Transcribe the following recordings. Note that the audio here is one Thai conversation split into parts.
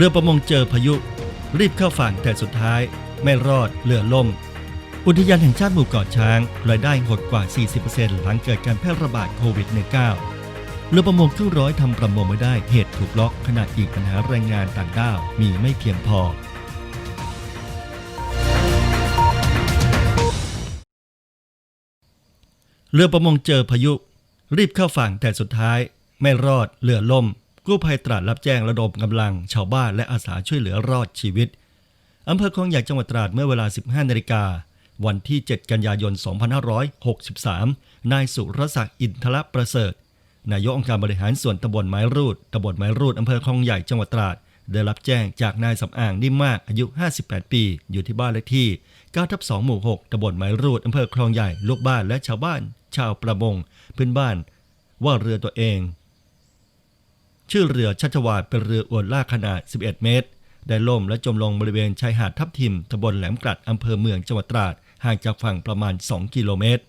เรือประมงเจอพายุ รีบเข้าฝั่งแต่สุดท้าย ไม่รอดเรือล่ม อุทยานแห่งชาติหมู่เกาะช้างรายได้หดกว่า 40%หลังเกิดการแพร่ระบาดโควิด -19 เรือประมงครึ่งร้อยทำประมงไม่ได้เหตุถูกล็อกขณะอีกปัญหาแรงงานต่างด้าวมีไม่เพียงพอเรือประมงเจอพายุ รีบเข้าฝั่งแต่สุดท้าย ไม่รอดเรือล่ม กู้ภัยตราดรับแจ้งระดมกำลัง ชาวบ้านและอาสาช่วยเหลือรอดชีวิตอำเภอคลองใหญ่จังหวัดตราดเมื่อเวลา 15นาฬิกาวันที่ 7 กันยายน 2563 นายสุรศักดิ์อินทรประเสริฐ นายกองค์การบริหารส่วนตำบลไม้รูดตำบลไม้รูดอำเภอคลองใหญ่จังหวัดตราด ได้รับแจ้งจากนายสำอางนิ่มมากอายุ 58 ปี อยู่ที่บ้านเลขที่9ทับ2หมู่6ตำบลไม้รูดอำเภอคลองใหญ่ ลูกบ้านและชาวบ้าน ชาวประมงพื้นบ้าน ว่าเรือตัวเอง ชื่อเรือชัชวาดเป็นเรืออวนลากขนาด 11 เมตร ได้ล่มและจมลงบริเวณชายหาดทับทิมตำบลแหลมกลัดอำเภอเมืองจังหวัดตราดห่างจากฝั่งประมาณ 2 กิโลเมตร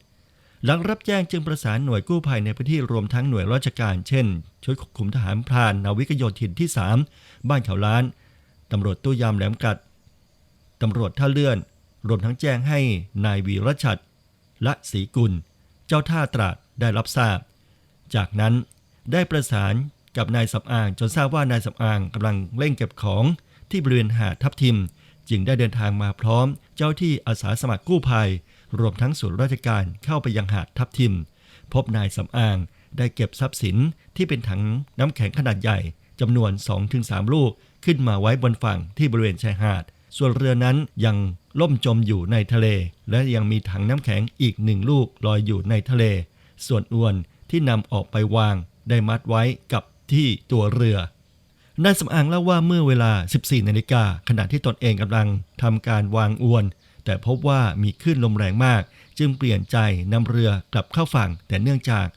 หลังรับแจ้งจึงประสานหน่วยกู้ภัยในพื้นที่รวมทั้งหน่วยราชการ เช่น ชุดควบคุมทหารพราน นาวิกโยธินที่ 3 บ้านเขาล้าน ตำรวจตู้ยามแหลมกลัด ตำรวจท่าเลื่อน รวมทั้งแจ้งให้นายวีรชัดและศรีกุล เจ้าท่าตราดได้รับทราบ จากนั้นได้ประสาน กับนายสำอางจนทราบว่านายสำอางกำลังเร่งเก็บของที่บริเวณหาดทับทิม จึงได้เดินทางมาพร้อม เจ้าที่อาสาสมัครกู้ภัย รวมทั้งส่วนราชการเข้าไปยังหาดทับทิม พบนายสำอางได้เก็บทรัพย์สินที่เป็นถังน้ำแข็งขนาดใหญ่จำนวน 2-3 ลูกขึ้นมาไว้บนฝั่งที่บริเวณชายหาด ส่วนเรือนั้นยังล่มจมอยู่ในทะเล และยังมีถังน้ำแข็งอีกหนึ่งลูกลอยอยู่ในทะเล ส่วนอวนที่นำออกไปวางได้มัดไว้กับ ที่ตัวเรือนายสำอางเล่าว่าเมื่อเวลา 14 นาฬิกาขณะที่ตนเองกำลังทำการวางอวน แต่พบว่ามีคลื่นลมแรงมาก จึงเปลี่ยนใจนำเรือกลับเข้าฝั่ง แต่เนื่องจาก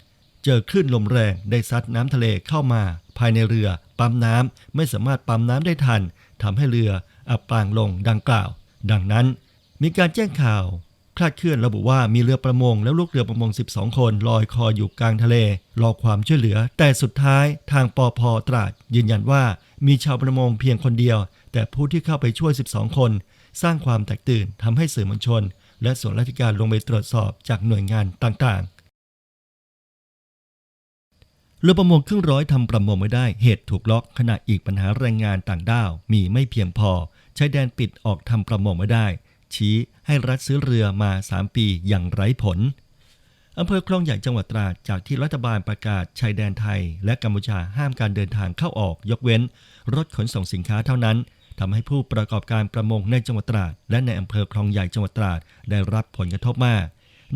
เจอคลื่นลมแรงได้ซัดน้ำทะเลเข้ามา ภายในเรือปั๊มน้ำไม่สามารถปั๊มน้ำได้ทันทำให้เรืออับปางลงดังกล่าว ดังนั้น มีการแจ้งข่าว คลาดเคลื่อนระบุว่ามีเรือประมงและลูกเรือประมง 12 คนลอยคออยู่กลางทะเล รอความช่วยเหลือ แต่สุดท้ายทางปอพตราดยืนยันว่ามีชาวประมงเพียงคนเดียว แต่ผู้ที่เข้าไปช่วย 12 คน สร้างความแตกตื่นทำให้สื่อมวลชน และส่วนราชการลงไปตรวจสอบจากหน่วยงานต่างๆ เรือประมงครึ่งร้อยทำประมงไม่ได้เหตุถูกล็อก ขณะอีกปัญหาแรงงานต่างด้าวมีไม่เพียงพอใช้แดนปิดออกทำประมงไม่ได้ ชี้ให้รัฐซื้อเรือมา 3 ปีอย่างไร้ผลอำเภอคลองใหญ่จังหวัดตราดจากที่รัฐบาลประกาศชายแดนไทย และกัมพูชาห้ามการเดินทางเข้าออกยกเว้น รถขนส่งสินค้าเท่านั้นทำให้ผู้ประกอบการประมงในจังหวัดตราด และในอำเภอคลองใหญ่จังหวัดตราดได้รับผลกระทบมาก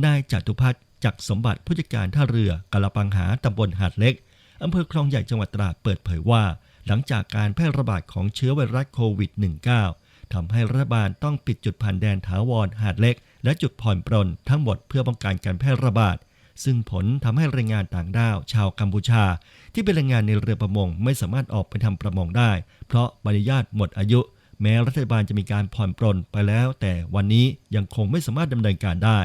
นายจตุพัฒน์จักสมบัติผู้จัดการท่าเรือกะละปังหาตำบลหาดเล็กอำเภอคลองใหญ่จังหวัดตราดเปิดเผยว่า หลังจากการแพร่ระบาดของเชื้อไวรัสโควิด -19 ทำให้รัฐบาลต้องปิดจุดผ่านแดนถาวรหาดเล็ก และจุดผ่อนปรนทั้งหมดเพื่อป้องกันการแพร่ระบาด ซึ่งผลทำให้แรงงานต่างด้าว ชาวกัมพูชา ที่เป็นแรงงานในเรือประมงไม่สามารถออกไปทำประมงได้ เพราะใบอนุญาตหมดอายุ แม้รัฐบาลจะมีการผ่อนปรนไปแล้ว แต่วันนี้ยังคงไม่สามารถดำเนินการได้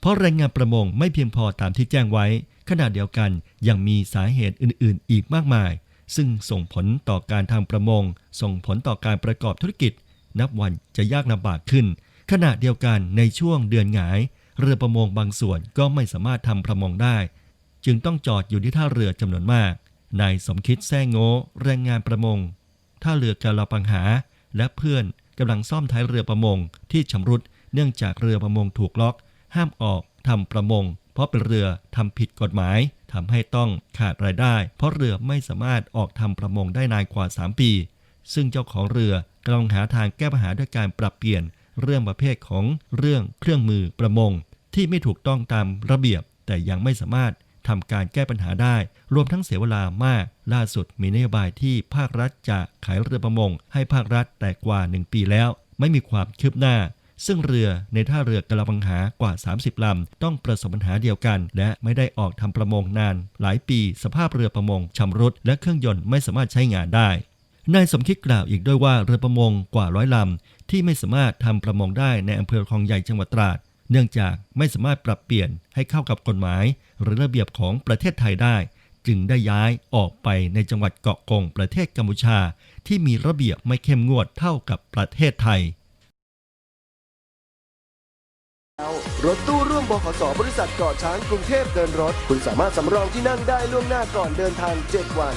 เพราะแรงงานประมงไม่เพียงพอตามที่แจ้งไว้ ขณะเดียวกันยังมีสาเหตุอื่น ๆ อีกมากมาย ซึ่งส่งผลต่อการทำประมง ส่งผลต่อการประกอบธุรกิจ นับวันจะยากลำบากขึ้น ขณะเดียวกันในช่วงเดือนหงาย เรือประมงบางส่วนก็ไม่สามารถทำประมงได้ จึงต้องจอดอยู่ที่ท่าเรือจำนวนมากนายสมคิดแซ่โง่แรงงานประมงท่าเรือกาลาปังหา และเพื่อนกำลังซ่อมท้ายเรือประมงที่ชำรุดเนื่องจากเรือประมงถูกล็อก ห้ามออกทำประมง เพราะเป็นเรือทำผิดกฎหมายทำให้ต้องขาดรายได้ เพราะเรือไม่สามารถออกทำประมงได้นานกว่า 3 ปี ซึ่งเจ้าของเรือกำลังหาทางแก้ปัญหาด้วยการปรับเปลี่ยนเรื่องประเภทของเรื่องเครื่องมือประมง ที่ไม่ถูกต้องตามระเบียบ แต่ยังไม่สามารถทำการแก้ปัญหาได้ รวมทั้งเสียเวลามาก ล่าสุดมีนโยบายที่ภาครัฐจะขายเรือประมง ให้ภาครัฐแต่กว่า 1 ปีแล้ว ไม่มีความคืบหน้า ซึ่งเรือในท่าเรือกระบังหากว่า 30 ลำ ต้องประสบปัญหาเดียวกัน และไม่ได้ออกทำประมงนาน หลายปี สภาพเรือประมงชำรุด และเครื่องยนต์ไม่สามารถใช้งานได้ นายสมคิดกล่าวอีกด้วยว่าเรือประมงกว่าร้อยลำ ที่ไม่สามารถทำประมงได้ในอำเภอคลองใหญ่จังหวัดตราด เนื่องจากไม่สามารถปรับเปลี่ยนให้เข้ากับกฎหมาย หรือระเบียบของประเทศไทยได้ จึงได้ย้ายออกไปในจังหวัดเกาะกงประเทศกัมพูชา ที่มีระเบียบไม่เข้มงวดเท่ากับประเทศไทยรถตู้ร่วมบขสบริษัทเกาะช้างกรุงเทพเดินรถ คุณสามารถสำรองที่นั่งได้ล่วงหน้าก่อนเดินทาง 7 วัน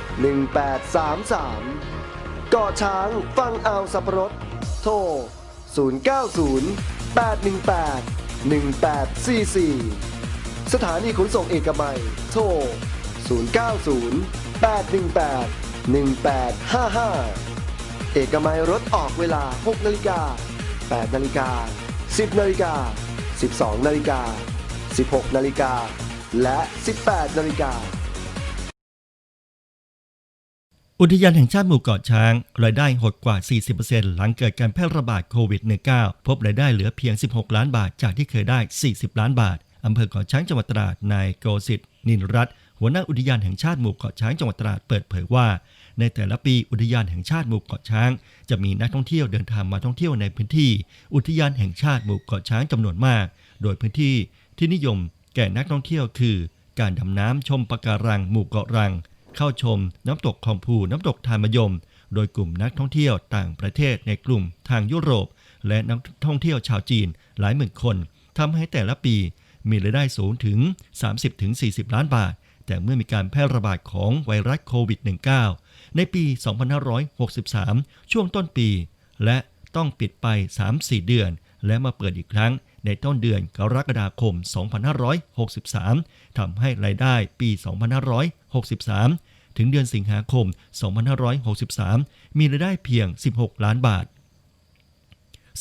1833กาะช้างฟังอ่าวสับปะรด โทร 090 818 1844 สถานีขนส่งเอกมัย โทร 090 818 1855 เอกมัยรถออกเวลา 6 นาฬิกา 8 นาฬิกา 10 นาฬิกา 12 นาฬิกา 16 นาฬิกา และ 18 นาฬิกา อุทยานแห่งชาติหมู่เกาะช้าง รายได้หดกว่า 40%หลังเกิดการแพร่ระบาดโควิด -19 พบรายได้เหลือเพียง 16 ล้านบาท จากที่เคยได้ 40 ล้านบาท อำเภอเกาะช้างจังหวัดตราด นายโกสิทธิ์นินรัตน์หัวหน้าอุทยานแห่งชาติหมู่เกาะช้างจังหวัดตราดเปิดเผยว่า ในแต่ละปีอุทยานแห่งชาติหมู่เกาะช้าง จะมีนักท่องเที่ยวเดินทางมาท่องเที่ยวในพื้นที่ อุทยานแห่งชาติหมู่เกาะช้างจำนวนมาก โดยพื้นที่ที่นิยมแก่นักท่องเที่ยวคือ การดำน้ำชมปะการังหมู่เกาะรัง เข้าชมน้ำตกคองพูน้ำตกทานมยม โดยกลุ่มนักท่องเที่ยวต่างประเทศในกลุ่มทางยุโรป และนักท่องเที่ยวชาวจีนหลายหมื่นคนทำให้แต่ละปีมีรายได้สูงถึง 30-40 ล้านบาท แต่เมื่อมีการแพร่ระบาดของไวรัสโควิด -19 ในปี 2563 ช่วงต้นปี และต้องปิดไป 3-4 เดือน และมาเปิดอีกครั้งในต้นเดือนกรกฎาคม 2563 ทำให้รายได้ปี 2563 ถึงเดือนสิงหาคม 2563 มีรายได้เพียง 16 ล้านบาท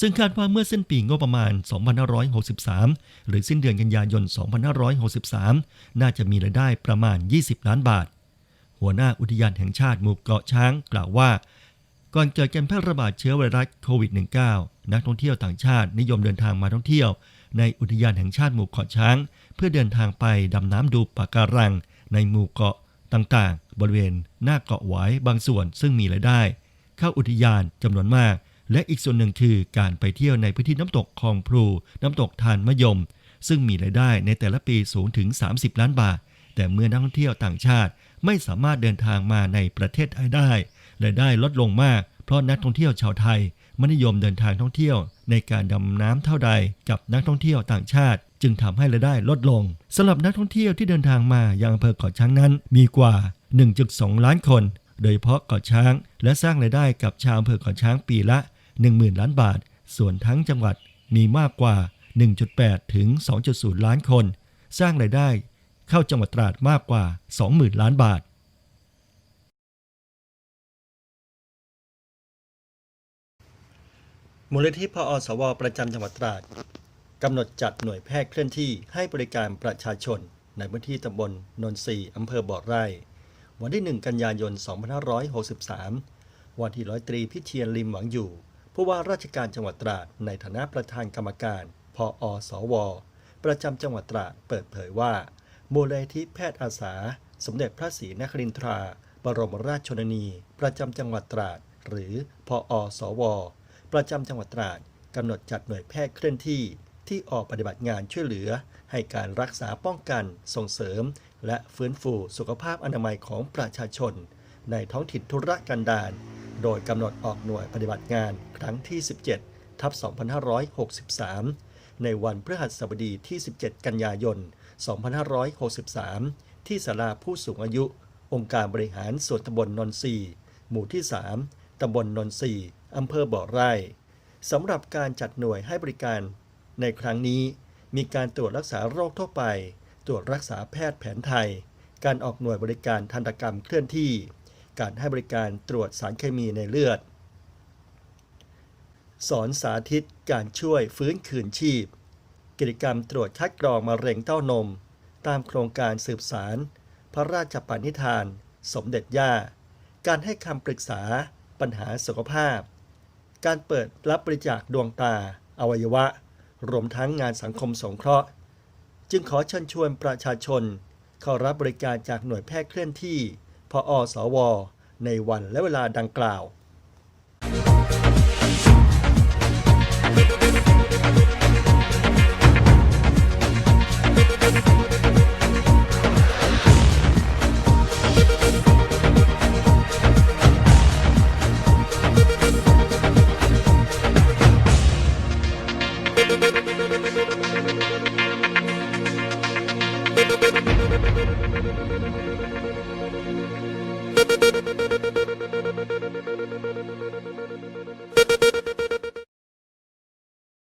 ซึ่งคาดว่าเมื่อสิ้นปีงบประมาณ 2563 หรือสิ้นเดือนกันยายน 2563 น่าจะมีรายได้ประมาณ 20 ล้านบาท หัวหน้าอุทยานแห่งชาติหมู่เกาะช้างกล่าวว่าก่อนเกิดการแพร่ระบาดเชื้อไวรัสโควิด -19 นักท่องเที่ยวต่างชาตินิยมเดินทางมาท่องเที่ยว ในอุทยานแห่งชาติหมู่เกาะช้าง เพื่อเดินทางไปดำน้ำดูปะการัง ในหมู่เกาะต่างๆ บริเวณหน้าเกาะหวายบางส่วนซึ่งมีรายได้ เข้าอุทยานจำนวนมาก และอีกส่วนหนึ่งคือการไปเที่ยวในพื้นที่น้ำตกคลองพลู น้ำตกทานมะยม ซึ่งมีรายได้ในแต่ละปีสูงถึง 30 ล้านบาท แต่เมื่อนักท่องเที่ยวต่างชาติไม่สามารถเดินทางมาในประเทศไทยได้รายได้ลดลงมาก เพราะนักท่องเที่ยวชาวไทยไม่นิยมเดินทางท่องเที่ยวในการดำน้ำเท่าใดกับนักท่องเที่ยวต่างชาติ จึงทำให้รายได้ลดลงสำหรับนักท่องเที่ยวที่เดินทางมายังอำเภอเกาะช้างนั้น มีกว่า 1.2 ล้านคน โดยเฉพาะเกาะช้าง และสร้างรายได้กับชาวอำเภอเกาะช้างปีละ 10,000 ล้านบาท ส่วนทั้งจังหวัดมีมากกว่า 1.8 ถึง 2.0 ล้านคน สร้างรายได้เข้าจังหวัดตราดมากกว่า 20,000 ล้านบาทมูลนิธิพอสว ประจำจังหวัดตราด กำหนดจัดหน่วยแพทย์เคลื่อนที่ให้บริการประชาชน ในพื้นที่ตำบลนนทรีอำเภอบ่อไร่ วันที่ 1 กันยายน 2563 วันที่ร้อยตรีพิเชียนลิมหวังอยู่ ผู้ว่าราชการจังหวัดตราดในฐานะประธานกรรมการพออสว ประจำจังหวัดตราดเปิดเผยว่ามูลนิธิแพทย์อาสา สมเด็จพระศรีนครินทรา บรมราชชนนี ประจำจังหวัดตราด หรือพออสว ประจำจังหวัดตราดกำหนดจัดหน่วยแพทย์เคลื่อนที่ ที่ออกปฏิบัติงานช่วยเหลือ ให้การรักษาป้องกัน ส่งเสริม และฟื้นฟูสุขภาพอนามัยของประชาชน ในท้องถิ่นธุรกันดารโดยกำหนดออกหน่วยปฏิบัติงานครั้งที่ 17 ทับ 2563 ในวันพฤหัสบดีที่ 17 กันยายน 2563 ที่ศาลาผู้สูงอายุ องค์การบริหารส่วนตำบลนนทรีหมู่ที่ 3ตำบลนนทรีอำเภอบ่อไร่สำหรับการจัดหน่วยให้บริการ ในครั้งนี้มีการตรวจรักษาโรคทั่วไป ตรวจรักษาแพทย์แผนไทย การออกหน่วยบริการทันตกรรมเคลื่อนที่ การให้บริการตรวจสารเคมีในเลือด สอนสาธิตการช่วยฟื้นคืนชีพ กิจกรรมตรวจคัดกรองมะเร็งเต้านม ตามโครงการสืบสาร พระราชปณิธาน สมเด็จย่า การให้คำปรึกษา ปัญหาสุขภาพ การเปิดรับบริจาคดวงตา อวัยวะ รวมทั้งงานสังคมสงเคราะห์ จึงขอเชิญชวนประชาชน เข้ารับบริการจากหน่วยแพทย์เคลื่อนที่ พออสว ในวันและเวลาดังกล่าว